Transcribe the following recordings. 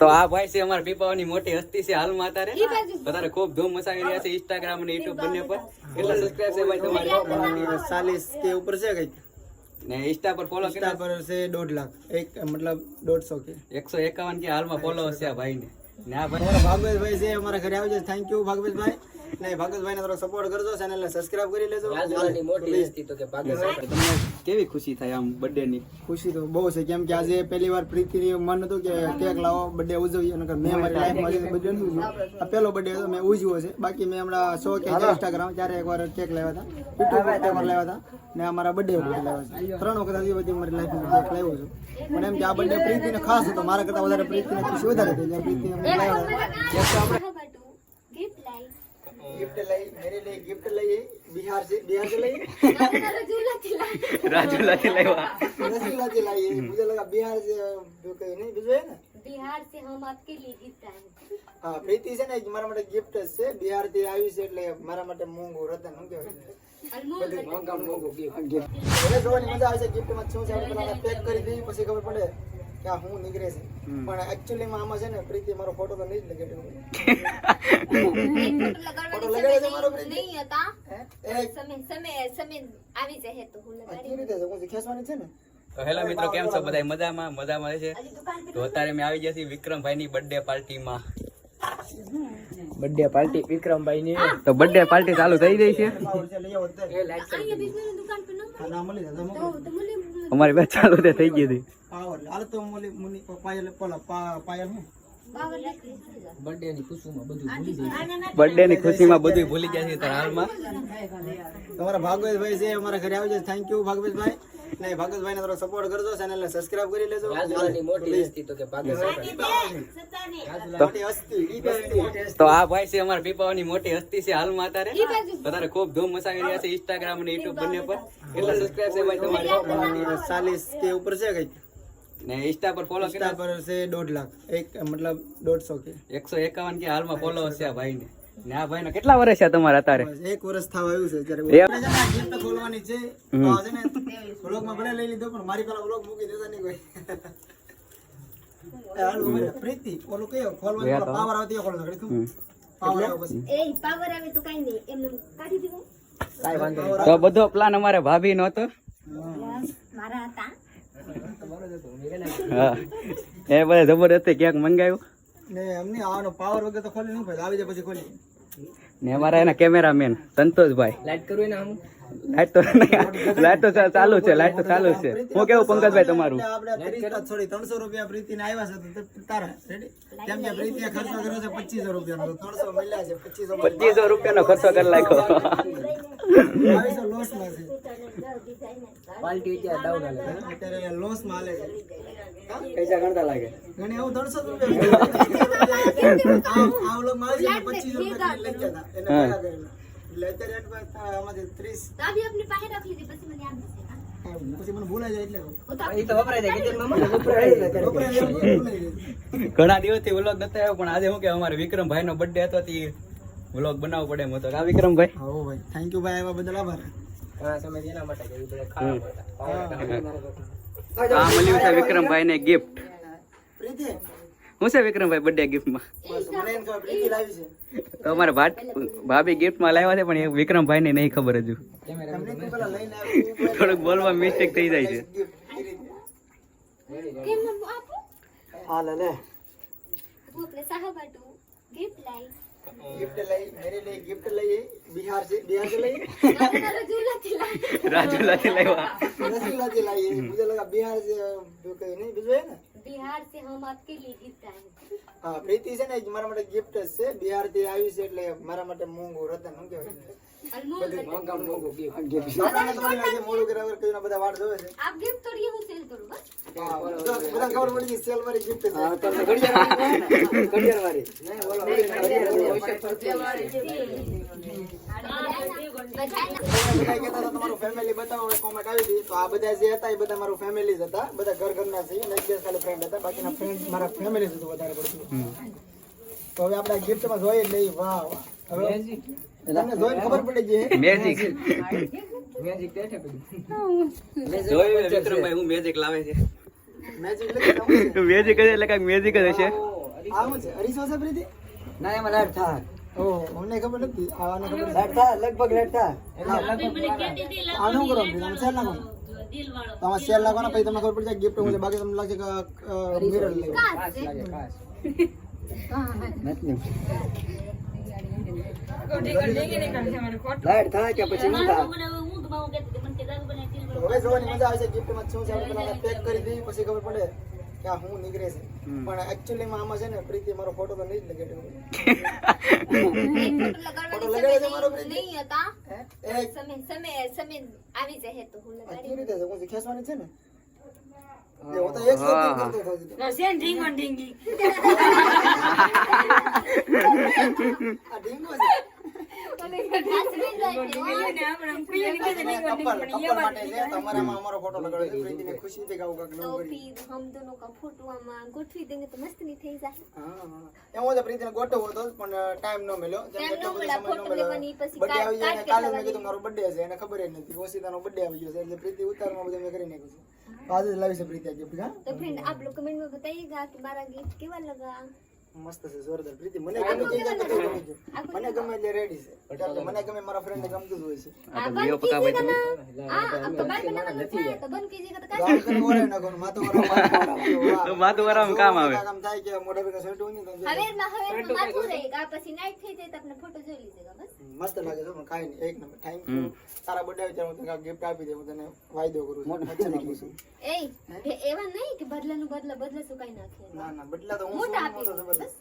તો આ ભાઈ છે અમારા પીપાવાની મોટી હસ્તી છે હાલમાં અત્યારે. અત્યારે ખૂબ ધૂમ મચાવી રહ્યા છે ઇન્સ્ટાગ્રામ અને યુટ્યુબ બંને પર. કેટલા સબસ્ક્રાઇબ છે ભાઈ તમારે. ચાલીસ કે ઉપર છે કંઈક? ને ઇન્સ્ટા પર ફોલો ઇન્સ્ટા કેટલા? પર છે દોઢ લાખ. એક મતલબ દોઢસો કે. એકસો એકાવન કે હાલમાં ફોલો છે આ ભાઈને. ને આ ભાઈ ભાગવેશભાઈ છે અમારા ઘરે આવજો. થેન્ક યુ ભાગવતભાઈ ને ભાગવતભાઈ ને થોડો સપોર્ટ કરજો ચેનલ ને સબસ્ક્રાઇબ કરી લેજો. તમને કેવી ખુશી થાય આમ બર્થડે ની ખુશી તો બહુ છે કેમ કે આજે પહેલી વાર પ્રીતિની મન હતું કે કેક લાવો બર્થડે ઉજવીએ. અને મેં મારી લાઈફમાં બર્થડે નથી આ પહેલો બર્થડે હતો મેં ઉજવ્યો છે. બાકી મેં હમણાં સો કે ઇન્સ્ટાગ્રામ ત્યારે એકવાર કેક લાવ્યા હતા. યુટ્યુબ પર એકવાર લાવ્યા હતા. ને અમારા બર્થડે ઉપર લાવ્યા છે. ત્રણ વખત આજે બધી મારી લાઈફમાં કેક લાવ્યો છું. પણ એમ કે આ બર્થડે પ્રીતિને ખાસ હતો. મારા કરતા વધારે પ્રીતિને ખુશી વધારે થઈ એટલે પ્રીતિ ગિફ્ટ લાવ્યા. ગિફ્ટ લઈ મેરે लिए गिफ्ट લઈએ બિહાર से बिहार से લઈએ રાજુલાથી લાવ્યા रसगुल्ला से लाइए मुझे लगा बिहार से जो कहीं नहीं बीजू है ना बिहार से हम आपके लिए गिफ्ट आए हैं હા પ્રીતિ છે ને મારા માટે ગિફ્ટ છે બિહાર થી આવી છે એટલે મારા માટે મોંઘું રતન શું કહેવાય अनमोल એટલે જોવાની મજા આવે છે gift માં શું છે આપણે પેલા પેક કરી દઈએ પછી ખબર પડે કે હું નીકળે છે. પણ એકચ્યુઅલીમાં આમાં છે ને પ્રીતિ મારો ફોટો તો નહીં જ લગાડ્યો ફોટો લગાડ્યો છે મારો પ્રીતિ? નહીં હતા. સમે સમે સમે આવી જશે તો હું લગાડી કેવી રીતે હું ખેસવાની છે ને તો હેલો મિત્રો કેમ છો? બધા મજામાં? મજામાં છે તો અત્યારે મેં આવી ગયા છીએ વિક્રમભાઈની બર્થડે પાર્ટીમાં. બર્થડે પાર્ટી વિક્રમભાઈ ની તો બર્થડે પાર્ટી ચાલુ થઈ ગઈ છે. અમારી વાત ચાલુ થઈ ગઈ હતી. પાવર હાલ તો મોલી મુની પાયલ પેલા પાયલ હું. બર્થડે ની ખુશીમાં બધું ભૂલી જાય. બર્થડે ની ખુશીમાં બધું ભૂલી ગયા છે હાલમાં. તમારા ભાગવતભાઈ છે અમારા ઘરે આવજો. Thank you Bhagwatbhai. ને ભાગવતભાઈ ને થોડો સપોર્ટ કરજો ચેનલ ને સબસ્ક્રાઇબ કરી લેજો. મોટી હસ્તી તો કે ભાગવતભાઈ. મોટી હસ્તી ઈ હસ્તી. તો આ ભાઈ છે અમારા પીપાવાની મોટી હસ્તી છે હાલમાં અત્યારે. અત્યારે ખૂબ ધૂમ મચાવી રહ્યા છે ઇન્સ્ટાગ્રામ અને યુટ્યુબ બંને પર. કેટલા સબસ્ક્રાઇબ છે ભાઈ તમારે. ચાલીસ કે ઉપર છે કંઈક. ને ઇન્સ્ટા પર ફોલો ઇન્સ્ટા કેટલા પર છે દોઢ લાખ. એક મતલબ દોઢસો કે. એકસો એકાવન કે હાલમાં ફોલોઅર્સ છે આ ભાઈને. ને આ ભાઈને કેટલા વર્ષ છે તમારા અત્યારે? એક વર્ષ થવા આવ્યું છે એ- ત્યારે ગિફ્ટ ખોલવાની છે. તો આજે ને વ્લોગમાં ભલે લઈ લીધો પણ મારી પેલા વ્લોગ મૂકી દેતા નહીં કોઈ. પ્રીતિ ઓલું કયો? ખોલવાનો પાવર આવતી ઘડીક પાવર આવ્યો પછી. એ પાવર આવે તો કઈ નહીં. એમને કાઢી દીધું. કાંઈ વાંધો તો બધો પ્લાન અમારે ભાભી નો હતો મારા હતા. હા. એ બધા જબરદસ્તી ક્યાંક મંગાવ્યું? ને એમની આનો પાવર વગર તો ખોલી નહીં ભાઈ આવી જાય પછી ખોલી. ને અમારા એના કેમેરામેન સંતોષભાઈ. લાઈટ કરવી ને આમ? લાઈટ તો લાઈટ તો ચાલુ છે લાઈટ તો ચાલુ છે. હું કેવું પંકજભાઈ તમારું? છોડી ત્રણસો રૂપિયા પ્રીતિ ને આવ્યા છે તારા રેડી કેમ કે પ્રીતિએ ખર્ચો કર્યો છે પચીસો રૂપિયા નો ત્રણસો મળ્યા છે પચીસો પચીસો રૂપિયાનો ખર્ચો કરી નાખ્યો. લોસમાં છે. પાર્ટી અત્યારે ડાઉન હાલે. અત્યારે લોસમાં હાલે પૈસા ગણતા લાગે. ઘણી આવું ત્રણસો રૂપિયા આ આ માં આવી છે પચીસો રૂપિયા લઈ ગયા એટલે અત્યારે આમાંથી ત્રીસ. તો આપની પાસે રાખી પછી મને યાદ પછી મને ભૂલાઈ જાય એટલે. તો તો. ઘણા દિવસથી વ્લોગ નતા આવ્યો પણ આજે હું કે અમારે વિક્રમભાઈ નો બર્થડે હતો તે વ્લોગ બનાવવો પડે એમ હતો. આ વિક્રમભાઈ. ભાઈ. થેન્ક યુ ભાઈ આવ્યા બદલ આભાર. આ મળ્યું છે વિક્રમભાઈ ને ગિફ્ટ છે વિક્રમભાઈ બર્થડે ગિફ્ટમાં તો અમારે ભાટ ભાભી ગિફ્ટમાં લાવ્યા છે પણ એ વિક્રમભાઈ ને નહીં ખબર હજુ. થોડુંક બોલવા મિસ્ટેક થઈ જાય છે. હા લે હું ગિફ્ટ લાવી गिफ्ट लाई मेरे लिए गिफ्ट लाइए बिहार से बिहार से लाइए રજૂલાથી લાવી રાજુલાથી લાવ્યા रसगुल्ला से लाइए मुझे लगा बिहार से जो कहीं नहीं बीजू है ना બિહાર સે હમ આપકે लिए गिफ्ट आए हैं હા પ્રીતિ છે ને એ મારા માટે ગિફ્ટ છે બિહાર થી આવી છે એટલે મારા માટે મોંઘું રતન શું કહેવાય ફેમિલી બતાવો કોમેન્ટ આવી હતી તો આ બધા જે હતા એ બધા મારું ફેમિલી જ હતા. બધા ઘર ઘરના છે ખાલી ફ્રેન્ડ હતા. બાકીના ફ્રેન્ડ મારા ફેમિલી હતું વધારે તો હવે આપણે ગિફ્ટમાં જોઈએ નહીં વાહ હવે તમને જોઈને ખબર પડી ગઈ મેજિક જોયું વિક્રમભાઈ હું મેજિક લાવે છે. મેજિક. મેજિક એટલે કાંઈક મેજિક જ હશે. આ છે? હરીશો પ્રીતિ? ના એમાં અમને ખબર નથી. આવાને ખબર લગભગ કરો શેર નાખો તમારે શેર પછી તમને ખબર પડી જાય ગિફ્ટ છે. બાકી તમને લાગશે કે મિરર છે. લાઈટ થાય કે પછી ન થાય? હવે જોવાની મજા આવશે gift માં શું છે આપણે પેક કરી દઈએ પછી ખબર પડે કે આ શું નીકળે છે. પણ actually માં આમાં છે ને પ્રીતિ મારો ફોટો તો નહીં જ લગાડ્યો ફોટો ફોટો લગાડ્યો છે મારો પ્રીતિ? નહીં હતા. એ સમય સમય સમય આવી જશે તો હું લગાડી કેવી રીતે હું ખેંચવાની છે ને? એ હું તો એક શબ્દ કરતો હતો હજી તો. આ ઢીંગો છે. કરી હમ દોનો એમ તો પ્રીતિને ગોઠવો તો પણ ટાઈમ ન મળ્યો ટાઈમ ન મળ્યો મારો બર્થડે એને ખબર જ નથી ઓસિતાનો બર્થડે આવી ગયો છે એટલે પ્રીતિ ઉતારમાં બધું કરી નાખ્યું છે આજે લાવી છે પ્રીતિ ગિફ્ટ હા. તો ફ્રેન્ડ આપ લોકો કમેન્ટમાં બતાઈએગા કે મારા ગીત કેવા લગા? મસ્ત છે જોરદાર. પ્રીતિ મને ગમે જે ગાતા ગમે મને ગમે? એટલે રેડી છે. એટલે મને ગમે. મારા ફ્રેન્ડ ને ગમતું હોય છે. આ તો લ્યો પકા ભાઈ તમે. આ તો મસ્ત કાઈ એક નંબર થેન્ક યુ વિચાર ગિફ્ટ આપી દે હું તને વાયદો કરું એવા નહીં કે બદલાનું બદલા બદલા શું કાઈ નાખે. ના ના બદલા તો હું મોટો દો, જબરદસ્ત.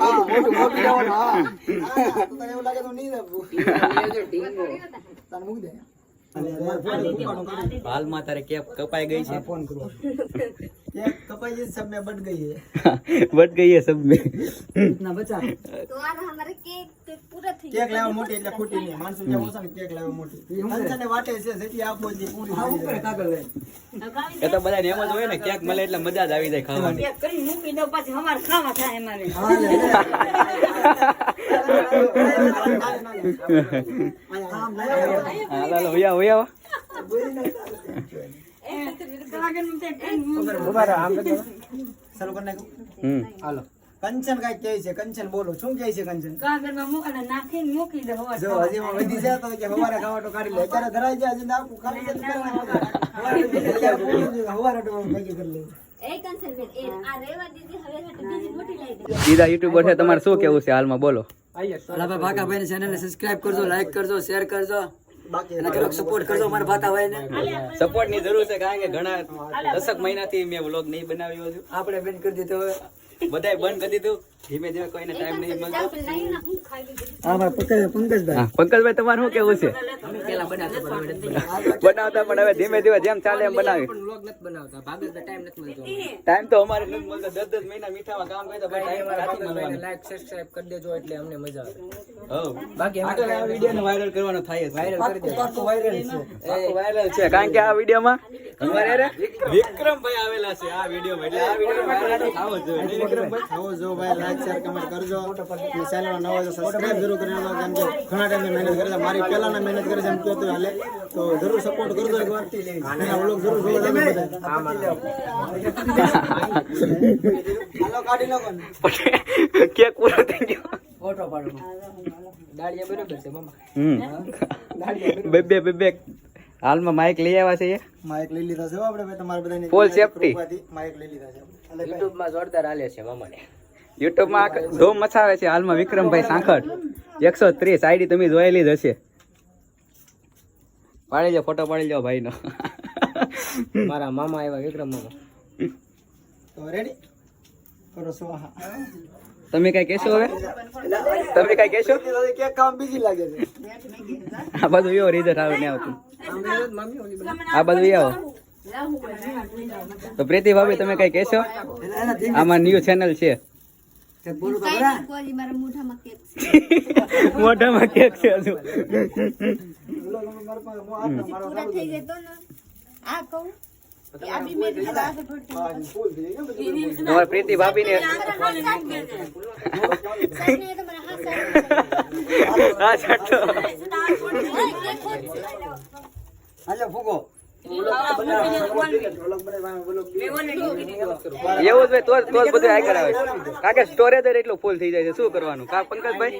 હા મોટું મોટું લેવાનું હા હા, હા, તો તને એવું લાગે તો નહીં આપું તને મૂકી દે હાલમાં તારે કેપ કપાઈ ગઈ છે ફોન કરો એક કપાઈ ગઈ સબ મેં બટ ગઈ હે બટ ગઈ હે સબ में ના બચા તો આ હમારે કેક કેક પૂરા થઈ કેક લાવવા મોટી એટલે ખોટી નહીં. માણસો જેમ ઓછા કેક લાવવા મોટી. કંચનને વાટે છે જેટલી આપો એટલી પૂરી હા ઉપર કાગળ લઈ એ તો બધાને એમ જ હોય ને કેક મળે એટલે મજા જ આવી જાય ખાવાની. હા લાલો ઊભા રહો, આમ ચાલુ કરી નાખું. હમ. હાલો. કંચન કઈ કહે છે કંચન બોલો. શું કહે છે કંચન? જો હજી માં વધી જાય તો કે હવારે ખાવા કાઢી લે. અત્યારે ધરાઈ જાય હજી નાખું ખાલી જતું કરી હવારે તો ભેગી કરી લે. એ કેન્સલ મેં એ આ રેવા દીધી હવે હટ બીજી મોટી લઈ દે બીજા યુટ્યુબર છે તમારે શું કેવું છે હાલમાં? બોલો. ભાઈ ને ચેનલ ને સબસ્ક્રાઇબ કરજો લાઈક કરજો શેર કરજો. સપોર્ટ કરજો મારા ભાકાભાઈ ને સપોર્ટની જરૂર છે કારણ કે ઘણા દસક મહિનાથી મેં વ્લોગ નહીં બનાવ્યો છું. આપણે બેન કરી દીધો હવે. બધાય બંધ કરી દીધું. ધીમે ધીમે કોઈને ટાઈમ નહીં મળતો. ચાલ લઈ ના હું ખાઈ લીધી હા મારા પંકજભાઈ. પંકજભાઈ તમારે શું કેવું છે? બનાવતા પણ હવે નથી બનાવતા પણ હવે ધીમે ધીમે જેમ ચાલે એમ બનાવી. વ્લોગ નથી બનાવતા. ભાગવતભાઈ ટાઈમ નથી મળતો ટાઈમ તો અમારે નથી મળતો. દસ દસ મહિના મીઠામાં કામ કરતા પણ ટાઈમ નથી લાઈક સબસ્ક્રાઇબ કરી દેજો એટલે અમને મજા આવે. બાકી આગળ આ વિડીયોને વાયરલ કરવાનો થાય વાયરલ કરી વાયરલ છે. વાયરલ છે. કારણ કે આ વિડીયોમાં અમારે વિક્રમભાઈ આવેલા છે આ વિડીયોમાં એટલે આ વીડિયો વાયરલ થાવો જોઈએ. વિક્રમભાઈ. આવો જો ભાઈ. લાઈક શેર કમેન્ટ કરજો. અને ચેનલ નવો જો સબસ્ક્રાઇબ જરૂર કરી લેજો કેમ કે ઘણા ટાઈમે મહેનત કરે છે. મારી પહેલાના મહેનત કરે છે એમ કહેતો હાલે. તો જરૂર સપોર્ટ કરજો એકવાર. અને આ વ્લોગ જરૂર જોવા તમે બધા. કેક પૂરો થઈ ગયો. ફોટો પાડો. દાળિયા બરોબર છે મામા. હમ. બે બે બે બે. હાલમાં માઇક લઈ આવ્યા છે માઇક લઈ લીધા છે આપણે ભાઈ તમારા બધાની Full માઇક લઈ લીધા છે. એટલે માં જોરદાર હાલે છે મામાને. યુટ્યુબમાં ધૂમ મચાવે છે હાલમાં વિક્રમભાઈ સાંખળ એકસો ત્રીસ આઈડી તમે જોયેલી જ હશે. પાડી જાઓ ફોટો પાડી જાઓ ભાઈનો. મારા મામા આવ્યા વિક્રમ મામા રેડી કરો સ્વાહા. તમે કઈ કહેશો હવે? તમે કઈ કહેશો? કામ બીજી લાગે છે આ બધું એવો રિઝલ્ટ આવે ને આવતું. આ બધું એ આવો તો પ્રીતિ ભાભી તમે કઈ કહેશો? આમાં ન્યૂ ચેનલ છે. મોઢામાં કેક છે. હજુ. પૂરા થઈ આ કહું તમારી પ્રીતિ ભાભી ને હા છઠ્ઠો હાલો ફૂગો. એવું જ તો તો બધું આ કરાવે કારણ કે સ્ટોરેજ એટલો ફૂલ થઈ જાય છે. શું કરવાનું? કા પંકજભાઈ?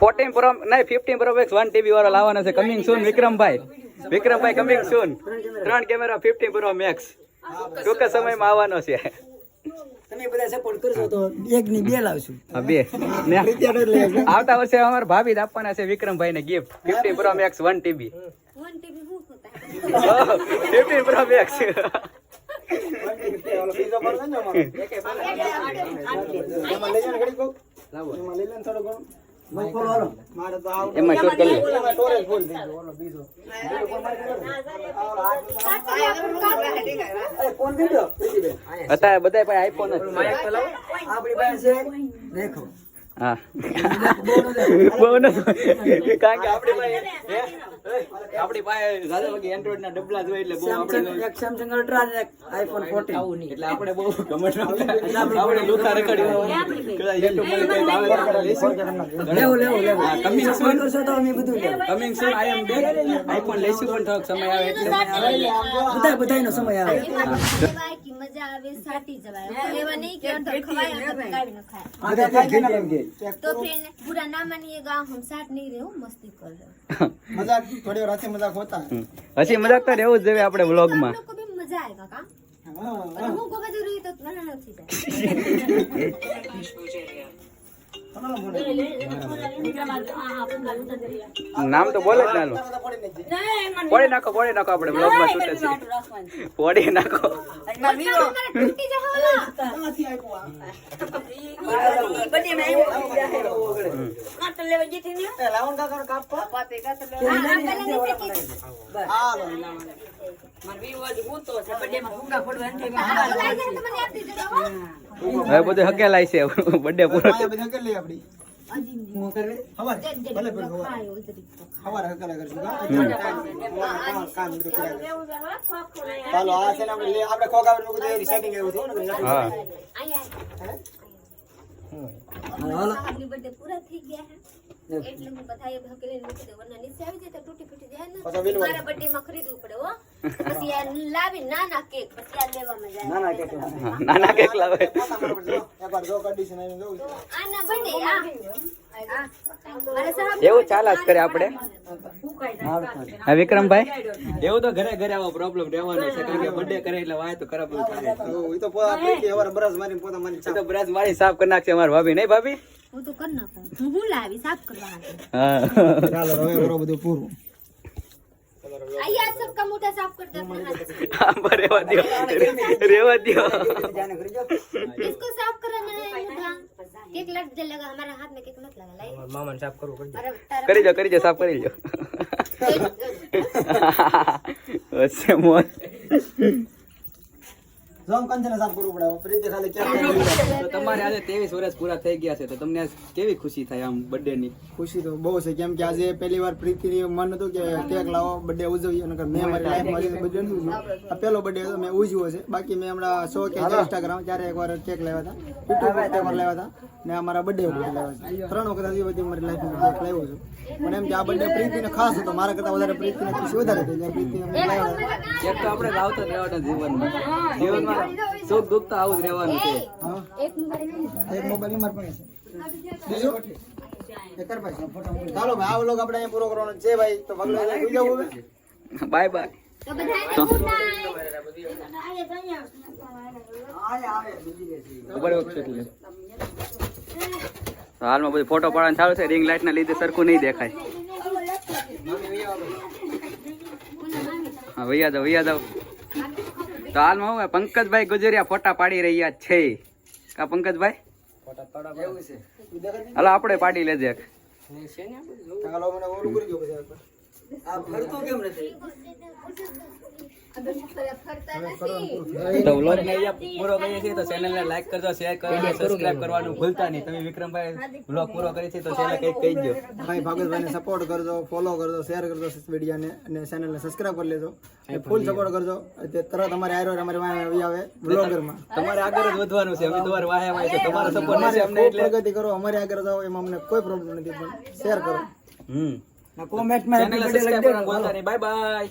ફોર્ટીન પ્રો નહીં fifteen pro max one TB વાળો લાવવાનો છે. Coming soon Vikrambhai. Vikrambhai coming soon ત્રણ કેમેરા ફિફ્ટીન પ્રો મેક્સ ટૂંક સમયમાં આવવાનો છે. તમે બધા સપોર્ટ કરશો તો એક ની બે લાવશું. હા બે. આવતા વર્ષે અમારા ભાભી જ આપવાના છે વિક્રમભાઈ ને gift fifteen pro max one TB one TV હું હોતા પ્રો મેક્સ કોક. એમાં લઈ લે થોડો થોડું ઘણું. એમાં કરી. અત્યારે બધા પાસે આઈફોન જ આપણી પાસે દેખો હા. બહુ કારણ કે આપણી પાસે આપણી પાસે દાદા વગી એન્ડ્રોઈડ ના ડબલા જોઈએ એટલે બહુ આપણે સેમસંગ એક સેમસંગ અલ્ટ્રા અને એક આઈફોન 14 એટલે આપણે બહુ ગમત આપણે આવે લેવો લેવો લેવો coming કરશો તો અમે બધું લેવું. Coming soon I am back iPhone લઈશું પણ થોડોક સમય આવે એટલે બધા બધાયનો સમય આવે. મજા આવે સાટી જવાય. એવા નહીં કે અંદર ખવાય અંદર કાવી ન ખાય. તો ફ્રેન્ડ પૂરા ના માનીએ ગામ હમ સાટ નહીં રહેવું મસ્તી કર. મજાક થોડી વાર મજાક હોતા. હસી મજાક તો રહેવું જોઈએ આપણે વ્લોગમાં લોકો બી મજા આવે કાકા? હું. કોકા જરૂરી તો નથી જાય. નામ તો બોલે જ નાનું પોડી નાખો પોડી નાખો આપણે વ્લોગમાં શૂટ છે પોડી નાખો. હવે બધું હકેલાય છે બર્થડે પૂરો. આ હું બધું મૂકી એવું થયું ને બધું. હા અહીંયા હાલો આપણી birthday પૂરા થઈ ગયા હે એટલે હું બધાએ હકેલીને મૂકી દઉં. વરના નીચે આવી જાય તો તૂટી ફૂટી જાય ને. મારા birthday માં ખરીદવું પડે હો. પછી આ લાવી નાના કેક પછી આ લેવામાં જાય. ના ના નાના કેક લાવે. પોતાના પર જો. એકવાર જો condition આવીને જોઉં. આના birthday, આ. આ. મારા સાહેબ એવું ચાલે જ કરે આપણે. હા વિક્રમભાઈ? એવું તો ઘરે ઘરે આવો પ્રોબ્લેમ રહેવાનો છે કારણ કે બર્થડે કરે એટલે વાય તો ખરાબ થાય. તો એ તો પોતા મારી સાફ કરી નાખશે અમારી ભાભી. નહીં ભાભી? કરી નાખું. સાફ કરી જો જો આમ સાફ કરવું પડે. ફ્રીજ પ્રીતિ ખાલી ક્યાં તો તમારે આજે ત્રેવીસ વર્ષ પૂરા થઈ ગયા છે તો તમને કેવી ખુશી થાય આમ બર્થડે ની ખુશી તો બહુ છે કેમ કે આજે પહેલી વાર પ્રીતિ મન હતું કે કેક લાવો બર્થડે ઉજવીએ નકર મેં મારી લાઈફમાં બધું નથી ઉજવ્યું. આ પહેલો બર્થડે હતો મેં ઉજવ્યો છે. બાકી મેં હમણાં શો કે ઇન્સ્ટાગ્રામ ત્યારે એકવાર કેક લાવ્યા હતા. યુટ્યુબ પર એકવાર લાવ્યા હતા. ને અમારા બર્થડે ઉપર લાવ્યા છે ત્રણ વખત હજી બધી મારી લાઈફમાં કેક લાવ્યો છું. પણ એમ કે આ બર્થડે પ્રીતિને ખાસ હતો. મારા કરતા વધારે પ્રીતિને ખુશી વધારે થઈ જાય. મેં લાવ્યા તો આપણે લાવતા રહેવાના જીવનમાં. જીવનમાં સુખ દુઃખ તો આવું જ રહેવાનું છે. એક મોબાઈલ નંબર પણ છે બીજો હાલમાં બધું ફોટો પાડવાનું ચાલુ છે. રિંગ લાઇટના લીધે સરખું નહીં દેખાય. હા વૈયા જાવ વૈયા જાવ તો હાલમાં હું પંકજભાઈ ગુજરિયા ફોટા પાડી રહ્યા છે. કા પંકજભાઈ? હાલો આપણે પાડી લેજે આ ફરતું કેમ નથી? તો વ્લોગ ને અહીંયા પૂરો કરીએ છીએ તો ચેનલ લાઈક કરજો શેર કરજો સબસ્ક્રાઇબ કરવાનું ભૂલતા નહીં. તમે વિક્રમભાઈ વ્લોગ પૂરો કરીએ છીએ તો ચેનલ કંઈક કહી દો ભાઈ ભાગવતભાઈને સપોર્ટ કરજો ફોલો કરજો શેર કરજો વિડીયોને અને ચેનલને સબસ્ક્રાઇબ કરી લેજો. ફૂલ સપોર્ટ કરજો. તે તરત અમારે આયરો અમારે વાંહે આવી આવે વ્લોગરમાં તમારે આગળ જ વધવાનું છે અમે તમારે વાહે વાહે છે તમારો સપોર્ટ નથી અમને એટલે પ્રગતિ કરો અમારે આગળ જાઓ એમાં અમને કોઈ પ્રોબ્લેમ નથી પણ શેર કરો. હમ. કોમેન્ટમાં સબસ્ક્રાઇબ કરવાનું ભૂલતા નહીં. Bye bye